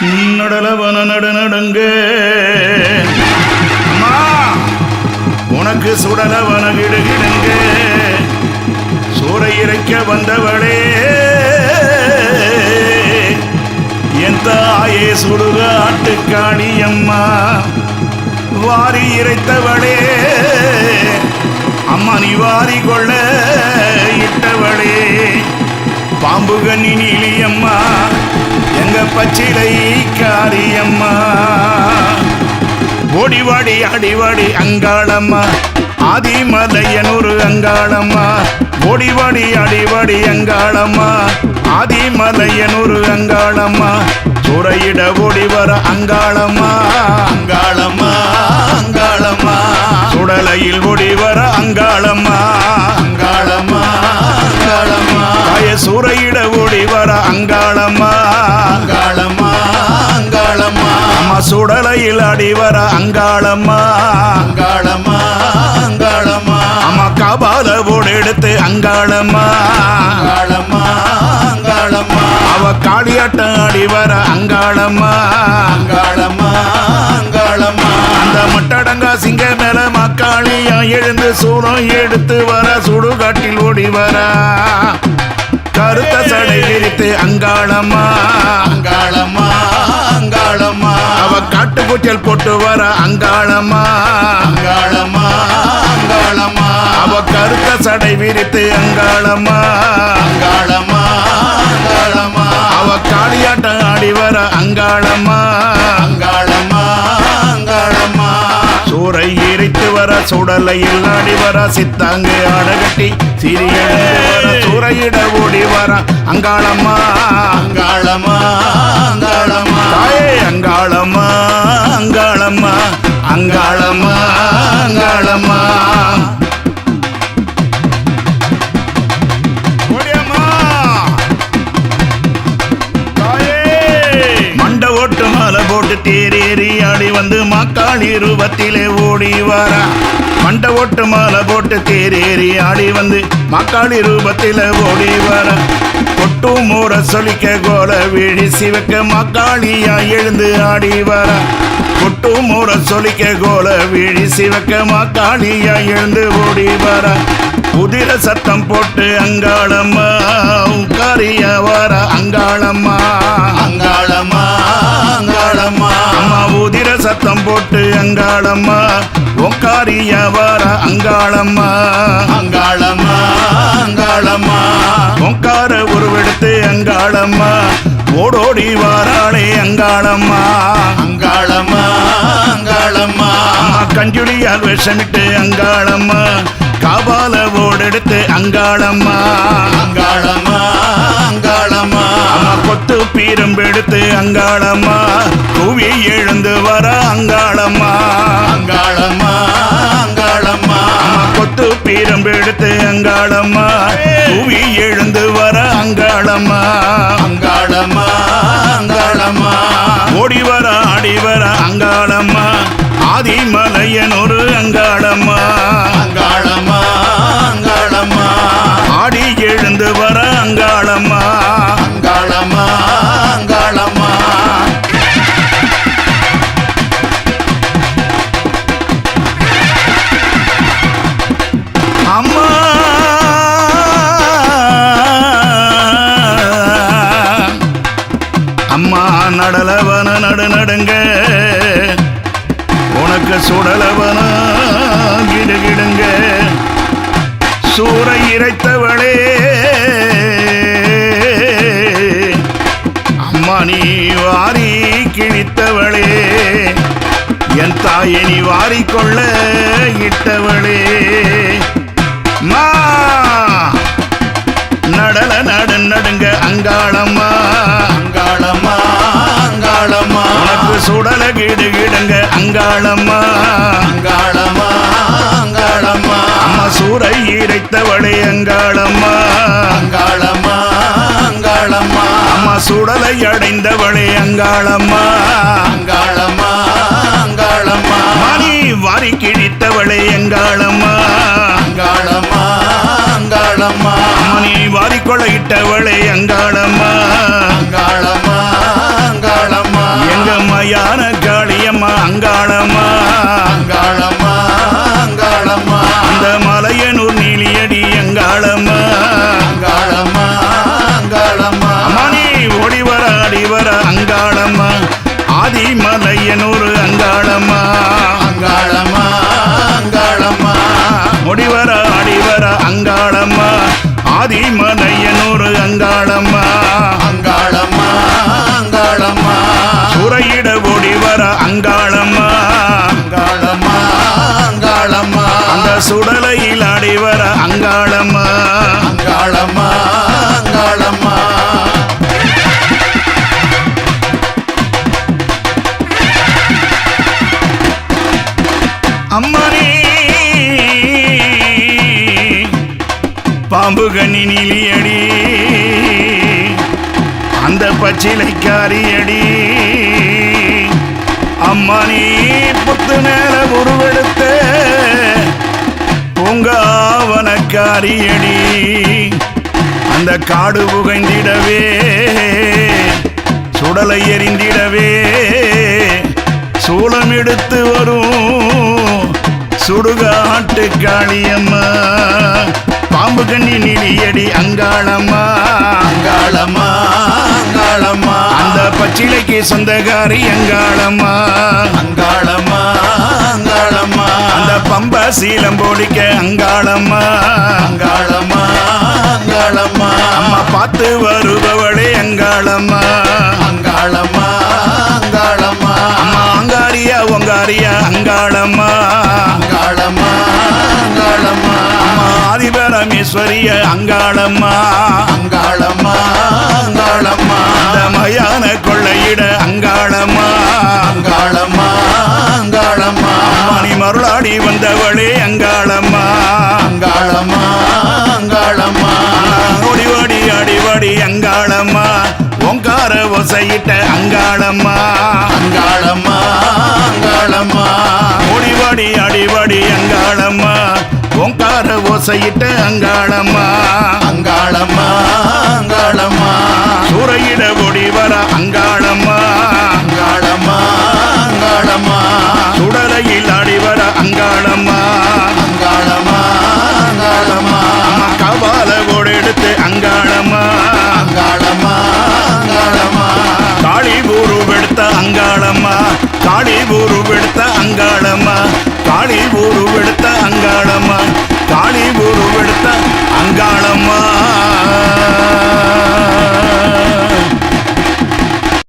நடலவன நடு நடுங்க உனக்கு சுடலவன கிடுகிடுங்க சூறை இறைக்க வந்தவளே என் தாயே சுடுக ஆட்டுக்காடி அம்மா. வாரி இறைத்தவளே அம்மா நீ வாரி கொள்ள இட்டவளே. பாம்பு கண்ணி நீலியம்மா எங்க பச்சிலை காரியம்மா ஓடிவாடி அடிவாடி அங்காளம்மா. ஆதிமலையனூர் அங்காளம்மா. ஓடிவாடி அடிவாடி அங்காளம்மா. ஆதிமலையனூர் அங்காளம்மா. துறையிட ஓடி வர அங்காளம்மா. அங்காளம்மா அங்காளம்மா. சுடலையில் ஓடி வர அங்காளம்மா. அங்காளம்மா அங்காளம்மா. சூறையிட ஓடி வர அங்காளம்மா. சுடலையில் அடி வர அங்காளம்மா. அங்காளம்மா அங்காளம்மா. அம்மா கபால போடு எடுத்து அங்காளம்மா. அங்காளம்மா அங்காளம்மா. அவ காளியாட்டம் அடி வர அங்காளம்மா. அங்காளம்மா அங்காளம்மா. அந்த மட்டடங்கா சிங்க மேல மக்காளியா எழுந்து சூடம் எடுத்து வர சுடுகாட்டில் ஓடி வர. கருத்த சடை விரித்து அங்காளம்மா. கூச்சல் போட்டு வர அங்காளம்மா. அங்காளம்மா அங்காளம்மா. அவ கருத்த சடை விரித்து அங்காளம்மா. அங்காளம்மா அங்காளம்மா. அவ காளியாட்டம் ஆடி வர அங்காளம்மா. அங்காளம்மா அங்காளம்மா. சூறை எரித்து வர சுடலையில் ஆடி வர சித்தாங்கு ஆடகட்டி சிறிய சூறையிட ஓடி வர அங்காளம்மா. அங்காளம்மா. போட்டு தேரேறி ஆடி வந்து மாக்காளி ரூபத்திலே ஓடி வாரா. மண்ட ஓட்டு மாலை போட்டு தேரேறி ஆடி வந்து மாக்காளி ரூபத்திலே ஓடி வாரா. கொட்டு மூற சொலிக்க கோல வீழி சிவக்க மாக்காளியா எழுந்து ஆடி வாரா. கொட்டு மூற சொலிக்க கோல வீழி சிவக்க மாக்காளியா எழுந்து ஓடி வாரா. குதிர சத்தம் போட்டு அங்காளம்மா உக்காரியா வாரா அங்காளம்மா. உக்காரியா வர அங்காளம்மா. அங்காளம்மா அங்காளம்மா. உங்கார உருவெடுத்து அங்காளம்மா. ஓடோடி வாராளே அங்காளம்மா. அங்காளம்மா அங்காளம்மா. அம்மா கஞ்சுளியால் விஷமிட்டு அங்காளம்மா. காபால ஓடெடுத்து அங்காளம்மா. அங்காளம்மா அங்காளம்மா. கொத்து பீரம்பெடுத்து அங்காளம்மா. கூவி எழுந்து வர அங்காளம்மா. அங்காளம்மா அங்காளம்மா. கொத்து பீரம்பெடுத்து அங்காளம்மா. கூவி எழுந்து வர அங்காளம்மா. அங்காளம்மா அம்மா நடலவன நடு நடுங்க உனக்கு சுடலவன கிடுகிடுங்க. சூறை இறைத்தவளே. அம்மா நீ வாரி கிழித்தவளே. என் தாயை நீ வாரிக்கொள்ள இட்டவளே. மா நடல நடு நடுங்க அங்காளம்மா. அங்காளம்மா அங்காளம்மா. உனக்கு சுடல கிடு கிடுங்க அங்காளம்மா. அங்காளம்மா அங்காளம்மா. அம்மா சூறை இறைத்தவளே அங்காளம்மா. அங்காளம்மா அங்காளம்மா. அம்மா சுடலை அடைந்தவளே அங்காளம்மா. அங்காளம்மா அங்காளம்மா. மணி வாரி கிழித்தவளே அங்காளம்மா. அங்காளம்மா அங்காளம்மா. மணி வாரிக்கொலையிட்டவளே அங்காளம்மா. அங்காளம்மா அங்காளம்மா. எங்கம்மா யான காளியம்மா அங்காளம்மா. அங்காளம்மா அங்காளம்மா. அந்த மலையனூர் நீலியடி அங்காளம்மா. அங்காளம்மா அங்காளம்மா. மணி ஒடிவர அடிவர அங்காளம்மா. ஆதிமலையனூர் அங்காளம்மா. அங்காளம்மா முடிவர அடிவர அங்காளம்மா. ஆதிமனையனூர் அங்காளம்மா. பாம்பு கண்ணி அடி. அந்த பச்சிலைக்காரியடி நீ புத்து மேல உருவெடுத்த பூங்காவனக்காரியடி அந்த காடு புகைந்திடவே சுடலை எரிந்திடவே சூளம் எடுத்து வரும் சுடுகாட்டு காளியம்மா பாம்பு கண்ணி நிலியடி அங்காளம்மா. அங்காளம்மா அங்காளம்மா. அந்த பச்சிலைக்கு சொந்தக்காரி அங்காளம்மா. அங்காளம்மா அங்காளம்மா. அந்த பம்ப சீலம் போடிக்க அங்காளம்மா. அங்காளம்மா அங்காளம்மா. அம்மா பார்த்து வருபவளே அங்காளம்மா. கொள்ளையிட அங்காளம்மா. அங்காளம்மா அங்காளம்மா. மணி மருளாடி வந்தவளே அங்காளம்மா. அங்காளம்மா அங்காளம்மா. ஓடிவாடி அடிவாடி அங்காளம்மா. ஓங்கார ஒசையிட்ட அங்காளம்மா. அங்காளம்மா அங்காளம்மா. ஓடிவாடி அடிவாடி அங்காளம்மா. ஓங்கார ஓசையிட்ட அங்காளம்மா. அங்காளம்மா அங்காளம்மா. சூறையிட ஓடி வர அங்காளம்மா. அங்காளம்மா அங்காளம்மா. சுடலையில் ஆடி வர அங்காளம்மா. அங்காளம்மா அங்காளம்மா. கபால ஓடெடுத்து அங்காளம்மா. அங்காளம்மா அங்காளம்மா. காளி ஊரு வெடுத்த அங்காளம்மா. காளி ஊரு வெடுத்த அங்காளம்மா. காளி ஊரு வெடுத்த அங்காளம்மா. காளி உருவெடுத்த அங்காளம்மா.